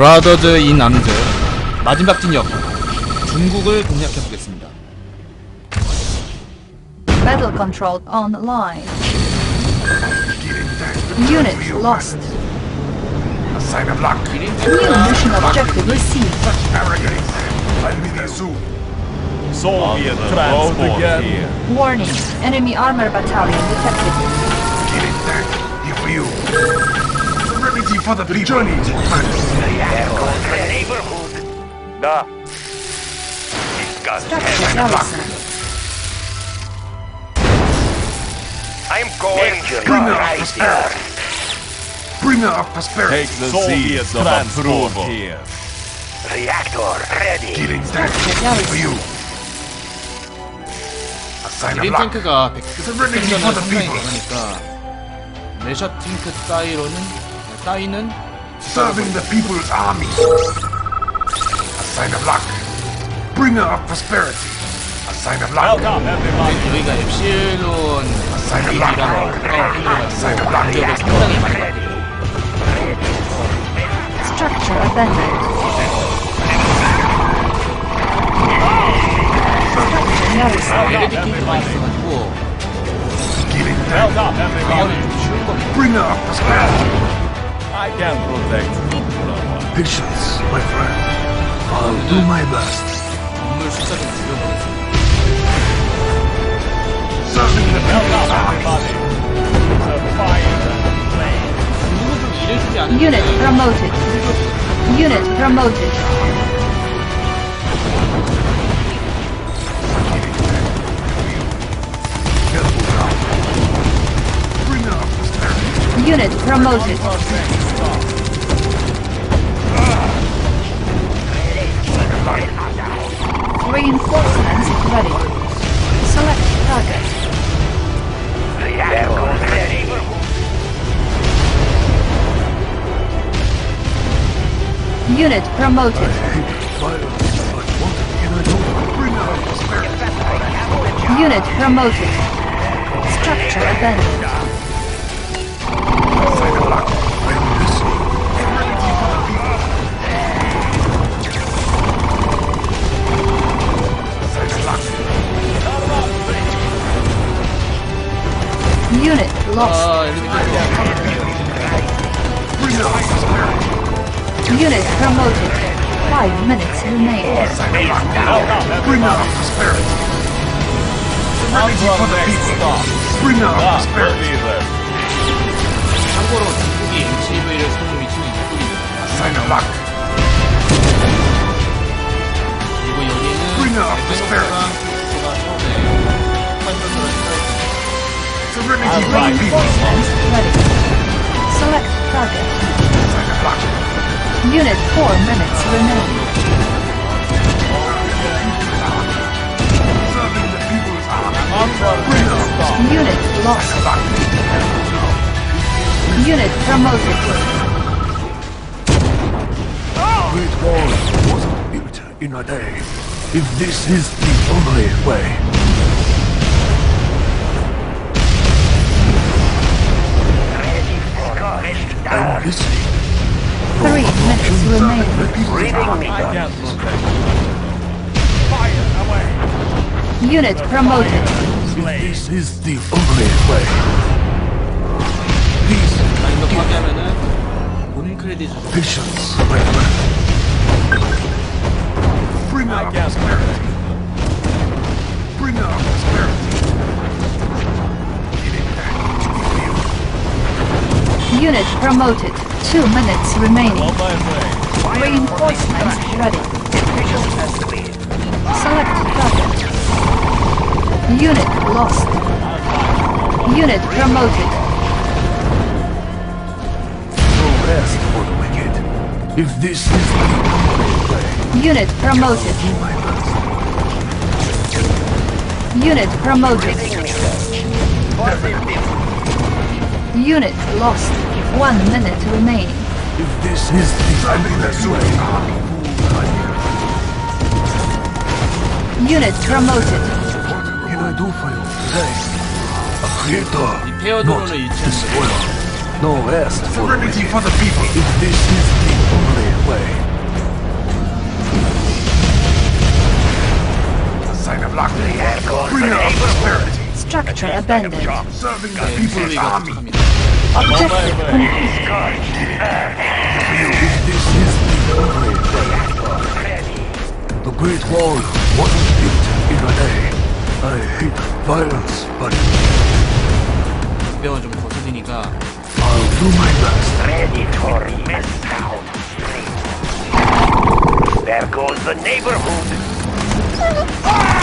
브라더즈 인 암즈 마지막 진역 중국을 공략해 보겠습니다. Battle control online. Unit lost. A sign of luck. New mission objective received. Arrogance. I'll be there soon. Soviet transport here. Warning. Enemy armor battalion detected. Killing tank. Here for you. Serenity for the, people. journey neighborhood. Да. I'm going to rise earth. Bring up prosperity. Take the seeds of approval here. Reactor ready. Killing that for you. 그린 탱크가 100% 생존을 상당히 강하니까 메셔 탱크 따위로는 따위는 Serving the people's army. A sign of luck. Bringer of prosperity. A sign of luck. Welcome, everybody. 여기가 엡실론 sign of luck. 기지라는 sign of 들어가지고 luck. 공격을 상당히 많이 받아요. Structure abandoned. Structure garrison. 레디케이트 많이 있어가지고 Killing tank. Welcome, everybody. 방어는 좀 쉬운 겁니다. Bringer of prosperity. I can protect Patience, my friend. I'll do my best. Serving the everybody. Fire. Unit promoted. Unit promoted. Unit promoted. Reinforcements ready. Select target. Ready. Unit promoted. Unit promoted. Structure abandoned. Bringer of prosperity. Unit promoted. Five minutes remain. Sign of luck. Bringer of prosperity. Serenity for the Next people. stop. Bringer of Ah, we'll prosperity. be there. 참고로 중국이 MCV를 쓰는 위치는 이쪽입니다. Sign of luck. 그리고 여기는 Bringer of 에베노스랑 Serenity for the people. Reinforcements ready. Select target. Sign of. Unit four minutes remain. Serving the people's army. Upward Bringer next of. Unit lost. Unit promoted. Great Wall wasn't built in a day. If this is the only way. I'm. Three minutes remain. Reading me. Fire away. Unit promoted. This is the only way. Peace. Patience. Unit promoted. Two minutes remaining. On my way. Reinforcements ready. Select target. Unit lost. Unit promoted. No rest for the wicked. If this is the only way. Unit promoted. Unit promoted. Unit lost. One minute remaining. If this is driving this way, Unit promoted. What can I do for you today? A creator, not destroyer. No rest for the remedy for the people. If this is the only way. A sign of luck. Bring out prosperity. Structure abandoned. Serving the people's army. Objective complete. If this is the only way, the Great Wall wasn't built in a day. I hate violence, but 병은 좀 거슬리니까 I'll do my best. Ready for mess down. There goes the neighborhood.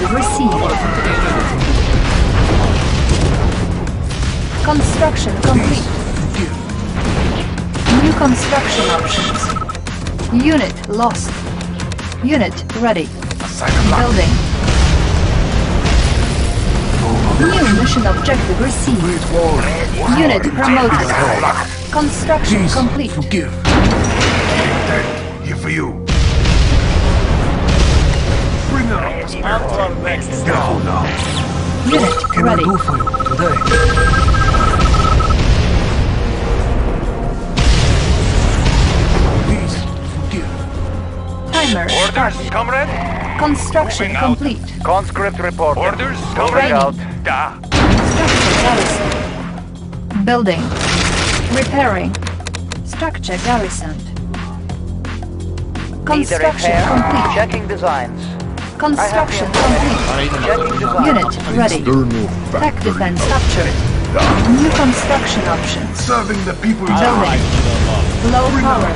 received. Construction complete. New construction options. Unit lost. Unit ready. Building. New mission objective received. Unit promoted. Construction complete. Forgive. Here for you. Bringer of prosperity. To our next Go now. Unit Can I ready. do for you today? Please forgive. Timer Orders, started. comrade? Construction Moving out. complete. Conscript report. Orders, comrade. out. Da. Structure garrison. Building. Repairing. Structure garrisoned. Construction complete. Checking designs. Construction complete. Unit ready. Tech defense captured. New construction options. Serving the people. Building. Low power.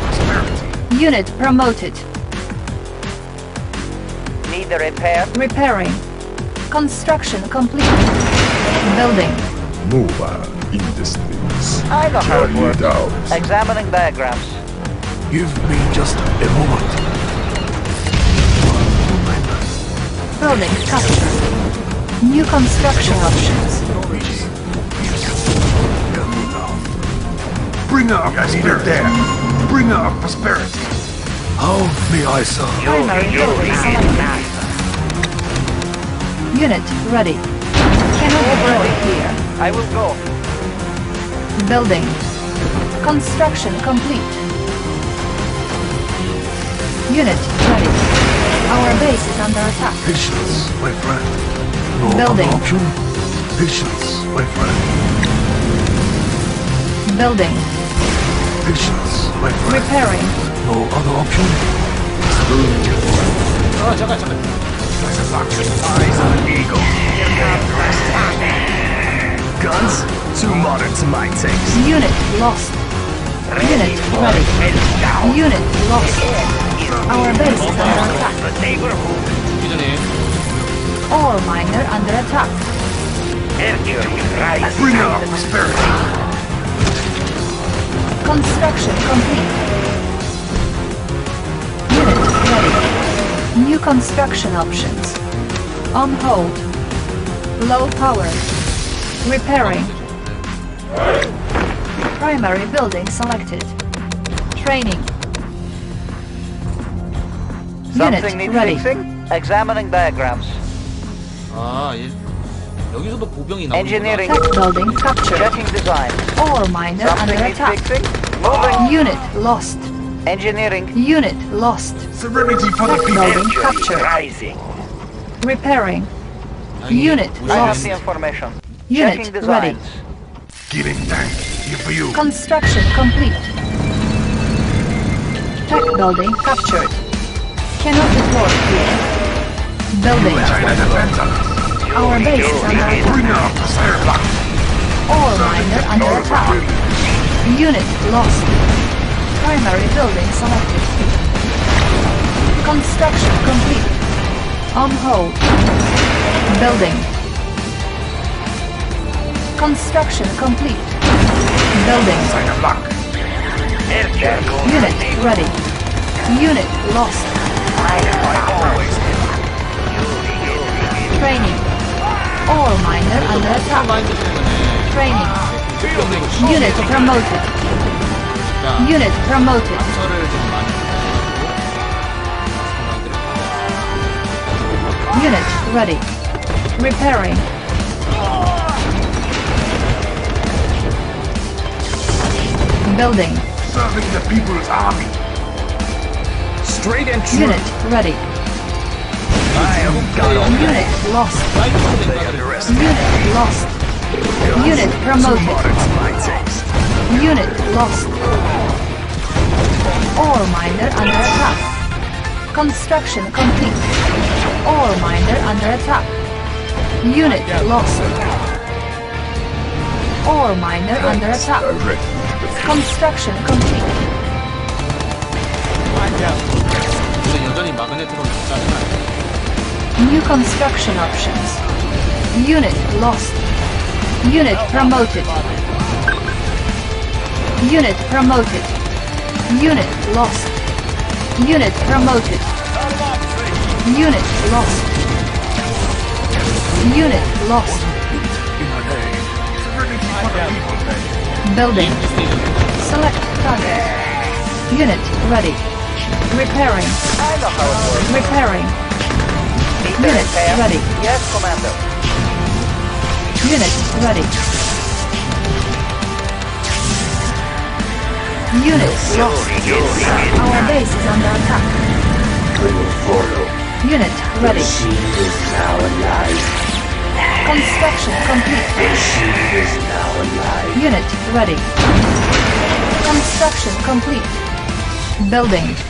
Unit promoted. Need the repair? Repairing. Construction complete. Building. Mobile industries. I got Carried out. Examining diagrams. Give me just a moment. Building captured. New construction options. Help me now. Bringer of prosperity. Bringer of prosperity. How me, I serve? Primary building selected. Unit ready. Cannot deploy here. I will go. Building. Construction complete. Unit ready. Our base is under attack. Patience, my friend. No Building. other option? Patience, my friend. Building. Patience, my friend. Repairing. No other option? 아, 잠깐, 잠깐. Guns? Too modern to my taste. Unit lost. Unit ready. Unit lost. Our base is under attack. All miner under attack. Bring the prosperity. Construction complete. Units ready. New construction options. On hold. Low power. Repairing. Primary building selected. Unit Something needs ready. fixing. Examining diagrams. 아, 얘 여기서도 보병이 나오는 Engineering. Tech building captured. Checking design. All miner under Something needs attack. fixing. Moving. Unit lost. Engineering. Unit lost. Serenity for the Tech people. building Mercury captured. rising. Repairing. 아, 이게 Unit 우리 I have lost. the information. Unit Checking ready. designs. Killing tank. Here for you. Construction complete. Tech building captured. Cannot deploy here. Building. Our base is under attack. All under attack. Unit lost. Primary building selected. Construction complete. On hold. Building. Construction complete. Building. Unit ready. Unit lost. Training. All miner under attack. Training. Unit promoted. Unit promoted. Unit ready. Repairing. Building. Serving the People's Army straight and true. Unit ready. I am got Unit lost. Unit lost. Unit promoted. Unit lost. All miner under attack. Construction complete. All miner under attack. Unit lost. All miner under attack. Construction complete. 근데 여전히 마그네트로 짜증나 New construction options. Unit lost. Unit promoted. Unit promoted. Unit lost. Unit promoted. Unit lost. Unit lost. Building. Select target. Unit ready. Repairing. I know how it works. Repairing. Unit repair? ready. Yes, Commander. Unit ready. Unit lost. Our base is under attack. Unit ready. She is now alive. Construction complete. She is now alive. Unit ready. Construction complete. Building.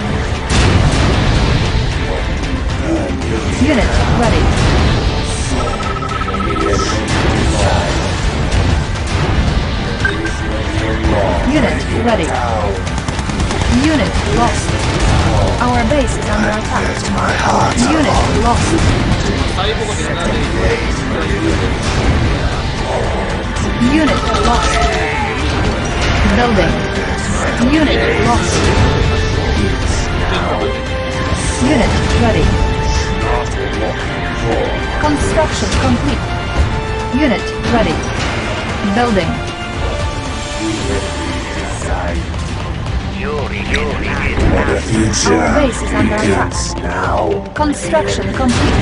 ready. Unit ready. Unit lost. Our base is under attack. Unit lost. Unit lost. Building. Unit lost. Unit ready. Construction complete. Unit ready. Building. Our base is under attack. Construction complete.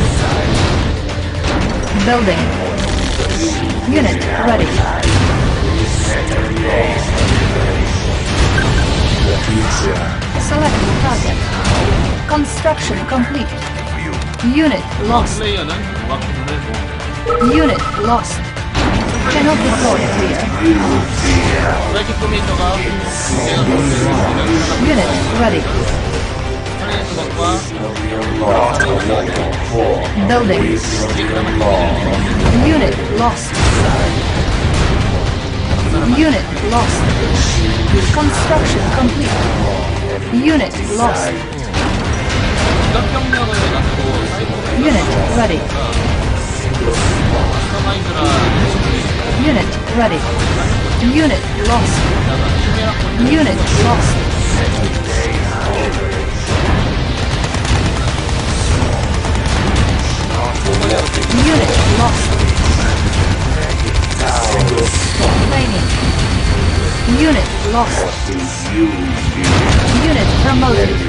Building. Unit ready. Select target. Construction complete. Unit lost. Unit lost. Channel deployed. Unit ready. Building. Unit lost. Unit lost. Construction complete. Unit lost. Unit ready. Unit ready. Unit lost. Unit lost. Unit lost. Training. Unit lost. Unit promoted.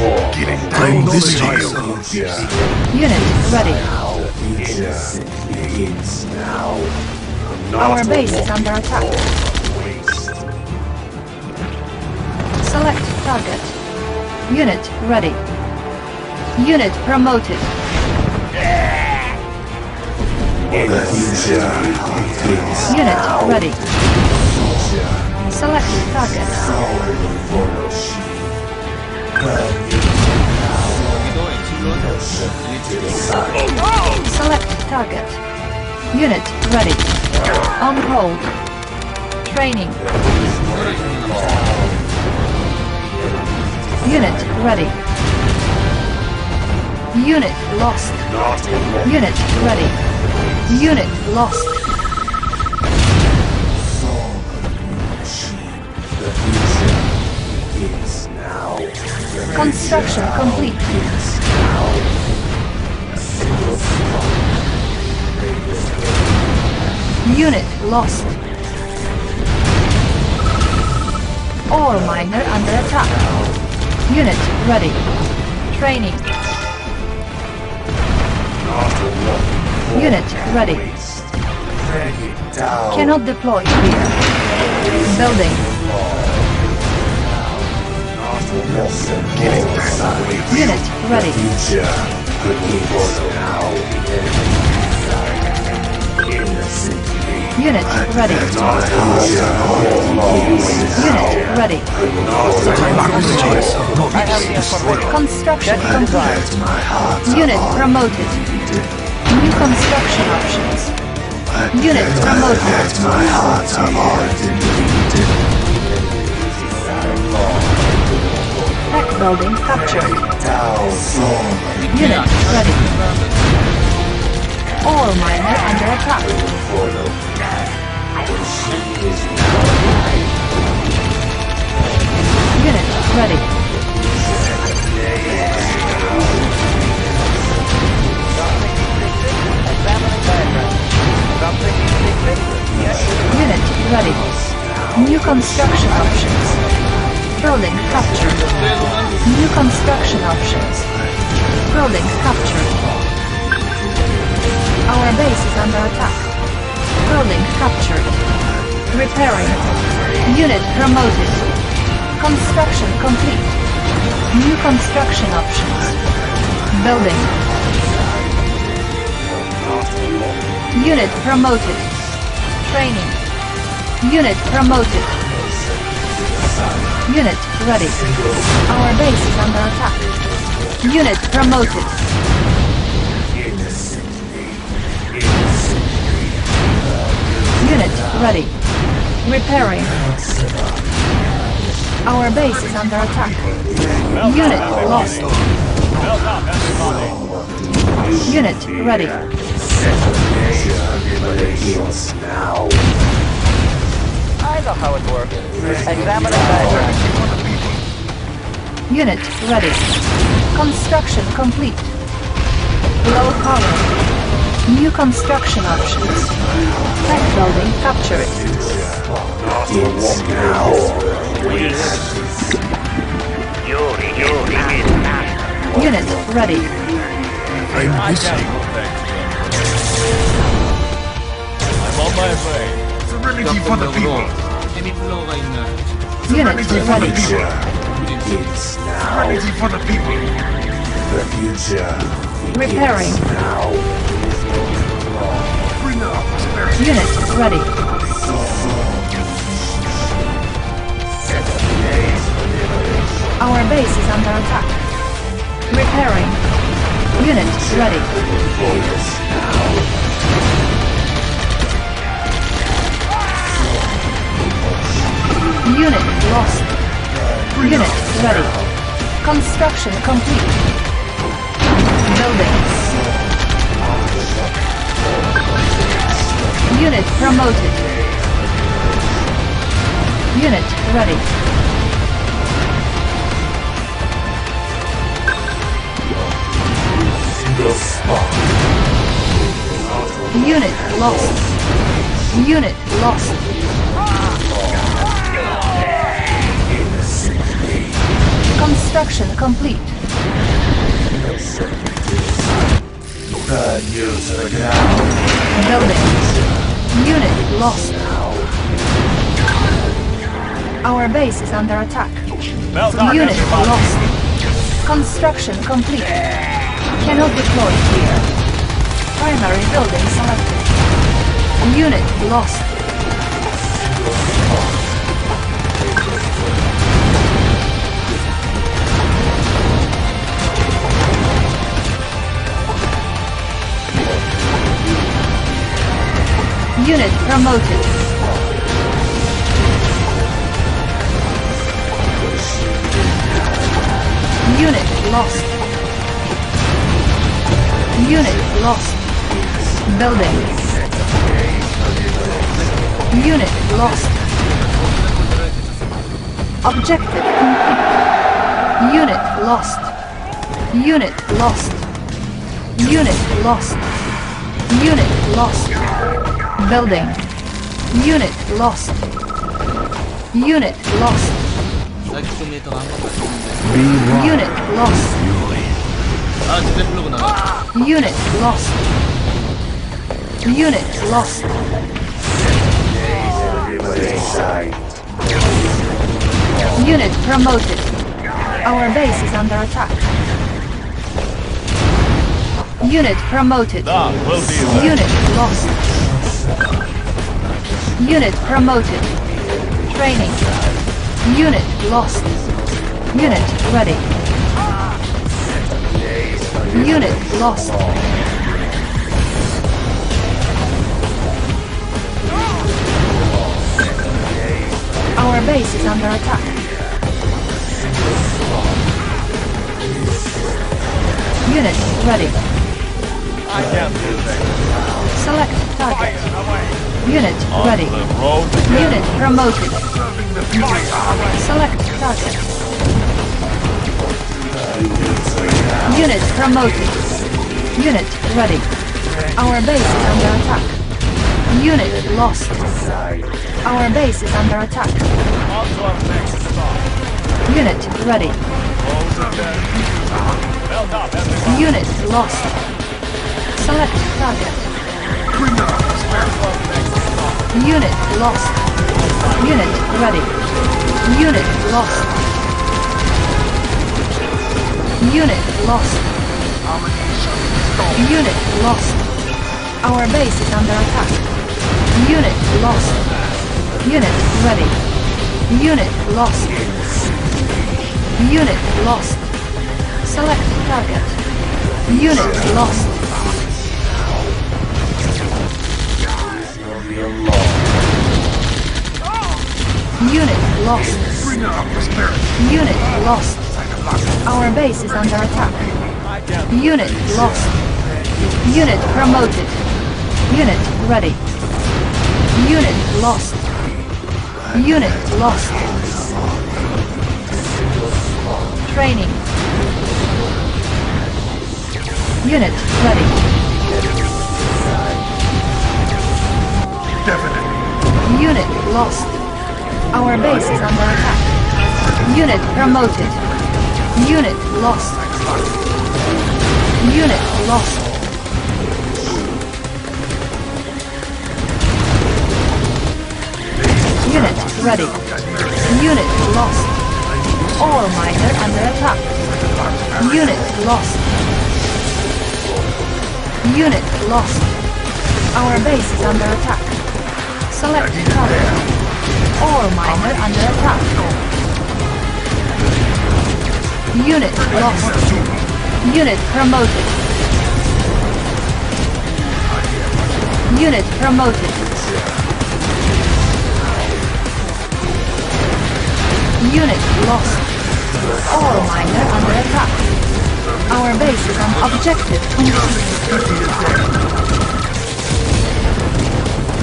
Getting Claim down this to time. you. Unit ready. now Our base is under attack. Select target. Unit ready. Unit promoted. Unit ready. Select target. Select target. Unit ready. On hold. Training. Unit ready. Unit lost. Unit ready. Unit lost. Unit lost. Construction complete. Unit lost. Ore miner under attack. Unit ready. Training. Unit ready. Cannot deploy here. Building. Unit ready. Unit ready. Unit ready. I have the information. Construction Get to design. complete. Unit promoted. New construction options. Unit promoted. Building captured. Unit ready. Ore miner under attack. Unit ready. Examining diagram. Something you think this Yes. Unit ready. New construction options. Building captured. New construction options. Building captured. Our base is under attack. Building captured. Repairing. Unit promoted. Construction complete. New construction options. Building. Unit promoted. Training. Unit promoted. Unit ready. Our base is under attack. Unit promoted. Unit ready. Repairing. Our base is under attack. Unit lost. Unit ready. I know how it works. Examining diagram. Unit ready. Construction complete. Low power. New construction options. Tech building captured. Yuri, Yuri, Unit ready. Claim this time. I'm on my way. Serenity for the people. Flow right the ready. It's now. Remedy for the people. The future. Repairing. Now. Bring up. Units ready. Our base is under attack. Repairing. Unit ready. Unit lost. Unit ready. Construction complete. Buildings. Unit promoted. Unit ready. Unit lost. Unit lost. Construction complete. Bad news again. Building. Unit lost. Our base is under attack. Well done, Unit everybody. lost. Construction complete. Cannot deploy here. Primary building selected. Unit lost. Unit promoted. Unit lost. Unit lost. Building. Unit lost. Objective complete. Unit lost. Unit lost. Unit lost. Unit lost. Building. Unit lost. Unit lost. Unit lost. Unit lost. Unit lost. Unit promoted. Our base is under attack. Unit promoted. Unit lost. Unit promoted. Training. Unit lost. Unit ready. Unit lost. Our base is under attack. Unit ready. I can't do that. Select target. Unit ready. Unit promoted. Select target. Unit promoted. Unit ready. Our base is under attack. Unit lost. Our base is under attack. Unit ready. Unit lost. Select target. Unit lost. Unit ready. Unit lost. Unit lost. Unit lost. Our base is under attack. Unit lost. Unit ready. Unit lost. Unit lost. Select target. Unit lost. Unit lost. Prosperity. Unit lost. Our base is under attack. Unit lost. Unit promoted. Unit ready. Unit lost. Unit lost. Training. Unit ready. Unit lost. Our base is under attack. Unit promoted. Unit lost. Unit lost. Unit ready. Unit lost. All miner under attack. Unit lost. Unit lost. Our base is under attack. Select target. All miner under attack. Unit lost. Unit promoted. Unit promoted. Unit lost. All miner under attack. Our base is on objective.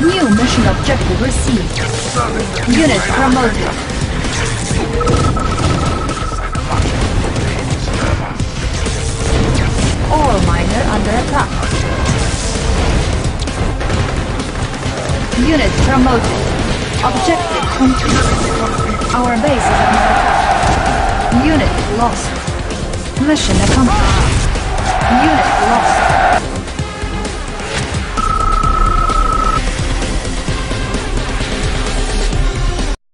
New mission objective received. Unit promoted. All miner under attack. Unit promoted. Objective complete. Our base is under attack. Unit lost. Mission accomplished.